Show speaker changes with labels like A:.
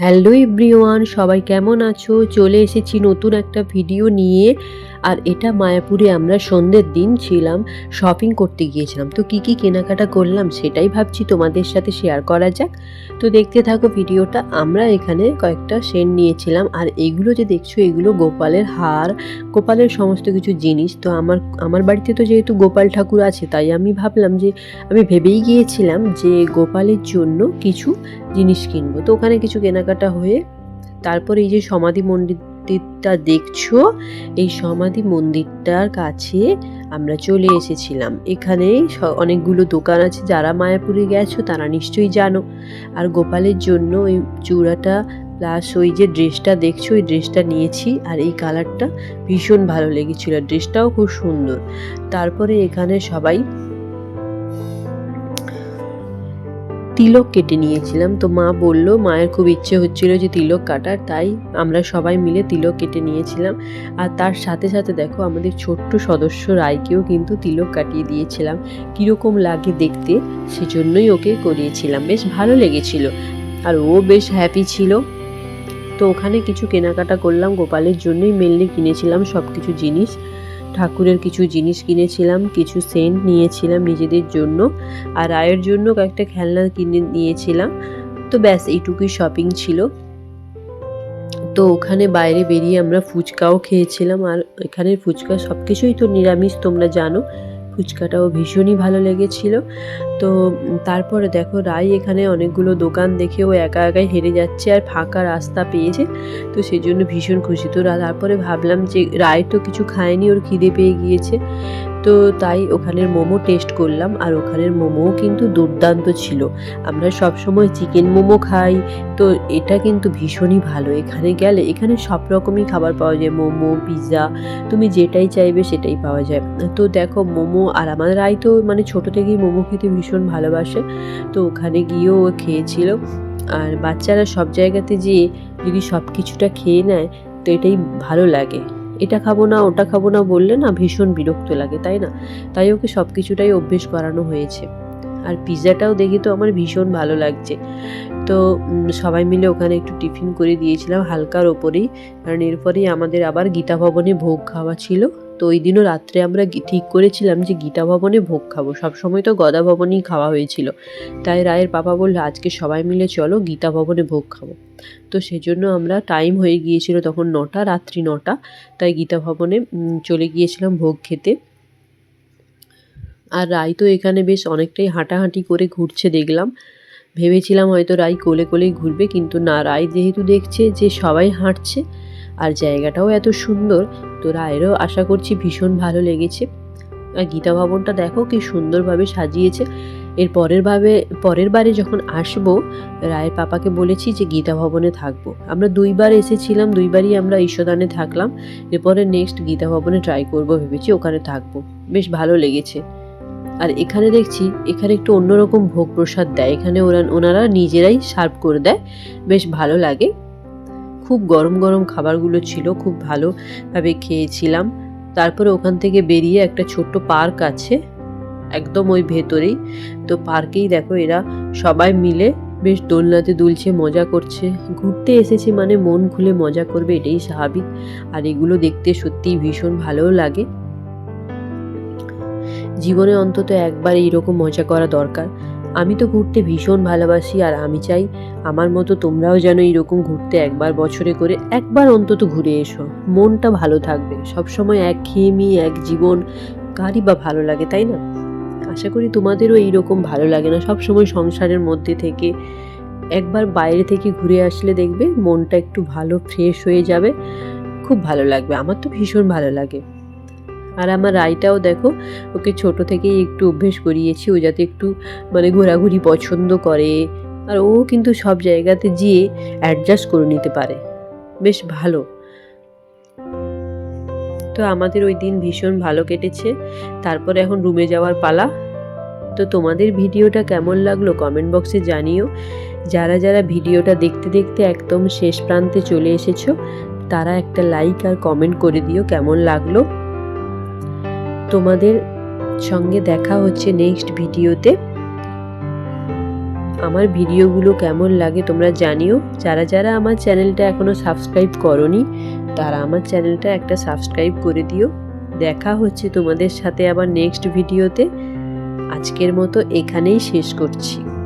A: Hello everyone সবাই কেমন আছো? চলে এসেছি নতুন একটা ভিডিও নিয়ে। আর এটা মায়াপুরে আমরা সন্ধ্যের দিন ছিলাম শপিং করতে গিয়েছিলাম। তো কি কি কেনাকাটা করলাম সেটাই ভাবছি তোমাদের সাথে শেয়ার করা যাক। তো দেখতে থাকো ভিডিওটা, আমরা এখানে কয়েকটা সেন নিয়েছিলাম। আর এগুলো যে দেখছ, এগুলো গোপালের হার, গোপালের সমস্ত কিছু জিনিস। তো আমার আমার বাড়িতে তো যেহেতু গোপাল ঠাকুর আছে, তাই আমি ভাবলাম যে, আমি ভেবেই গিয়েছিলাম যে গোপালের জন্য কিছু জিনিস কিনবো। তো ওখানে কিছু কেনাকাটা হয়ে, তারপর এই যে সমাধি মন্দিরটা দেখছ? এই সমাধি মন্দিরটার কাছে আমরা চলে এসেছিলাম। এখানে অনেকগুলো দোকান আছে। যারা মায়াপুরে গেছো, তারা নিশ্চয়ই জানো। আর গোপালের জন্য ওই চূড়াটা প্লাস ওই যে ড্রেসটা দেখছ, ওই ড্রেসটা নিয়েছি। আর এই কালারটা ভীষণ ভালো লেগেছিল। ড্রেসটাও খুব সুন্দর। তারপরে এখানে সবাই তিলক কেটে নিয়েছিলাম। তো মা বলল, মায়ের খুব ইচ্ছে হচ্ছিল যে তিলক কাটার, তাই আমরা সবাই মিলে তিলক কেটে নিয়েছিলাম। আর তার সাথে সাথে দেখো, আমাদের ছোট্ট সদস্য রায়কেও কিন্তু তিলক কাটিয়ে দিয়েছিলাম। কীরকম লাগে দেখতে, সেজন্যই ওকে করিয়েছিলাম। বেশ ভালো লেগেছিল। আর ও বেশ হ্যাপি ছিল। তো ওখানে কিছু কেনাকাটা করলাম, গোপালের জন্যই মেনলি কিনেছিলাম সব কিছু জিনিস। ঠাকুরের কিছু জিনিস কিনেছিলাম, কিছু সেন্ট নিয়েছিলাম নিজেদের জন্য আর রায়ের জন্য কয়েকটা খেলনা কিনে নিয়েছিলাম। তো ব্যাস, এইটুকুই শপিং ছিল। তো ওখানে বাইরে বেরিয়ে আমরা ফুচকাও খেয়েছিলাম আর এখানের ফুচকা সব কিছুই তো নিরামিষ, তোমরা জানো। ফুচকাটাও ভীষণই ভালো লেগেছিল। তো তারপরে দেখো রাই এখানে অনেকগুলো দোকান দেখে ও একা একাই হেরে যাচ্ছে আর ফাঁকা রাস্তা পেয়েছে। তো সেই জন্য ভীষণ খুশি। তো তারপরে ভাবলাম যে রায় তো কিছু খায়নি, ওর খিদে পেয়ে গিয়েছে। তো তাই ওখানের মোমো টেস্ট করলাম আর ওখানের মোমোও কিন্তু দুর্দান্ত ছিল। আমরা সব সময় চিকেন মোমো খাই, তো এটা কিন্তু ভীষণই ভালো। এখানে গেলে, এখানে সব রকমই খাবার পাওয়া যায়। মোমো পিৎজা তুমি যেটাই চাইবে সেটাই পাওয়া যায়। তো দেখো, মোমো আর আমার রাই তো মানে ছোট থেকেই মোমো খেতে ভীষণ ভালোবাসে। তো ওখানে গিয়েও ও খেয়েছিল। আর বাচ্চারা সব জায়গাতে যেয়ে যদি সব কিছুটা খেয়ে নেয়, তো এটাই ভালো লাগে। এটা খাব না, ওটা খাব না বললে না ভীষণ বিরক্ত লাগে, তাই না? তাই ওকে সব কিছুটাই অভ্যেস করানো হয়েছে। আর পিৎজাটাও দেখি তো আমার ভীষণ ভালো লাগছে। তো সবাই মিলে ওখানে একটু টিফিন করে দিয়েছিলাম হালকার ওপরেই, কারণ এরপরেই আমাদের আবার গীতা ভবনে ভোগ খাওয়া ছিল। তো ওই দিনও রাত্রে আমরা ঠিক করেছিলাম যে গীতা ভবনে ভোগ খাব। সবসময় তো গদা ভবনেই খাওয়া হয়েছিল। তাই রায়ের পাপা বলল, আজকে সবাই মিলে চলো গীতা ভবনে ভোগ খাব। তো সেজন্য আমরা টাইম হয়ে গিয়েছিল তখন নটা, রাত্রি নটা। তাই গীতা ভবনে চলে গিয়েছিলাম ভোগ খেতে। আর রায় তো এখানে বেশ অনেকটাই হাঁটাহাঁটি করে ঘুরছে দেখলাম। ভেবেছিলাম হয়তো রায় কোলে কোলেই ঘুরবে, কিন্তু না, রায় যেহেতু দেখছে যে সবাই হাঁটছে আর জায়গাটাও এত সুন্দর। তো রায়েরও আশা করছি ভীষণ ভালো লেগেছে। আর গীতা ভবনটা দেখো কি সুন্দরভাবে সাজিয়েছে। এর পরের ভাবে, পরের বারে যখন আসব, রায়ের পাপাকে বলেছি যে গীতা ভবনে থাকব। আমরা দুইবার এসেছিলাম, দুইবারই আমরা ঈশ্বদানে থাকলাম। এরপরে নেক্সট গীতা ভবনে ট্রাই করব, ভেবেছি ওখানে থাকব। বেশ ভালো লেগেছে। আর এখানে দেখছি, এখানে একটু অন্যরকম ভোগ প্রসাদ দেয়। এখানে ওরা, ওনারা নিজেরাই সার্ভ করে দেয়। বেশ ভালো লাগে। খুব গরম গরম খাবারগুলো ছিল, খুব ভালোভাবে খেয়েছিলাম। তারপরে ওখান থেকে বেরিয়ে একটা ছোট্ট পার্ক আছে, একদম ওই ভেতরেই। তো পার্কেই দেখো এরা সবাই মিলে বেশ দোলনাতে দুলছে, মজা করছে। ঘুরতে এসেছি মানে মন খুলে মজা করবে, এটাই স্বাভাবিক। আর এগুলো দেখতে সত্যিই ভীষণ ভালোও লাগে। জীবনে অন্তত একবার এইরকম মজা করা দরকার। আমি তো ঘুরতে ভীষণ ভালোবাসি আর আমি চাই আমার মতো তোমরাও যেন এইরকম ঘুরতে একবার বছরে করে একবার অন্তত ঘুরে এসো। মনটা ভালো থাকবে। সবসময় এক খেয়েমি এক জীবন কারই বা ভালো লাগে, তাই না? আশা করি তোমাদেরও এইরকম ভালো লাগে না। সবসময় সংসারের মধ্যে থেকে একবার বাইরে থেকে ঘুরে আসলে দেখবে মনটা একটু ভালো ফ্রেশ হয়ে যাবে। খুব ভালো লাগবে। আমার তো ভীষণ ভালো লাগে। আর আমার রায়টাও দেখো, ওকে ছোট থেকেই একটু অভ্যেস করিয়েছি, ও যাতে একটু মানে ঘোরাঘুরি পছন্দ করে। আর ও কিন্তু সব জায়গাতে গিয়ে অ্যাডজাস্ট করে নিতে পারে। বেশ ভালো। তো আমাদের ওই দিন ভীষণ ভালো কেটেছে। তারপরে এখন রুমে যাওয়ার পালা। তো তোমাদের ভিডিওটা কেমন লাগল কমেন্ট বক্সে জানিও। যারা যারা ভিডিওটা দেখতে দেখতে একদম শেষ প্রান্তে চলে এসেছ, তারা একটা লাইক আর কমেন্ট করে দিও কেমন লাগল। তোমাদের সঙ্গে দেখা হচ্ছে নেক্সট ভিডিওতে। আমার ভিডিওগুলো কেমন লাগে তোমরা জানিও। যারা যারা আমার চ্যানেলটা এখনও সাবস্ক্রাইব করনি, তারা আমার চ্যানেলটা একটা সাবস্ক্রাইব করে দিও। দেখা হচ্ছে তোমাদের সাথে আবার নেক্সট ভিডিওতে। আজকের মতো এখানেই শেষ করছি।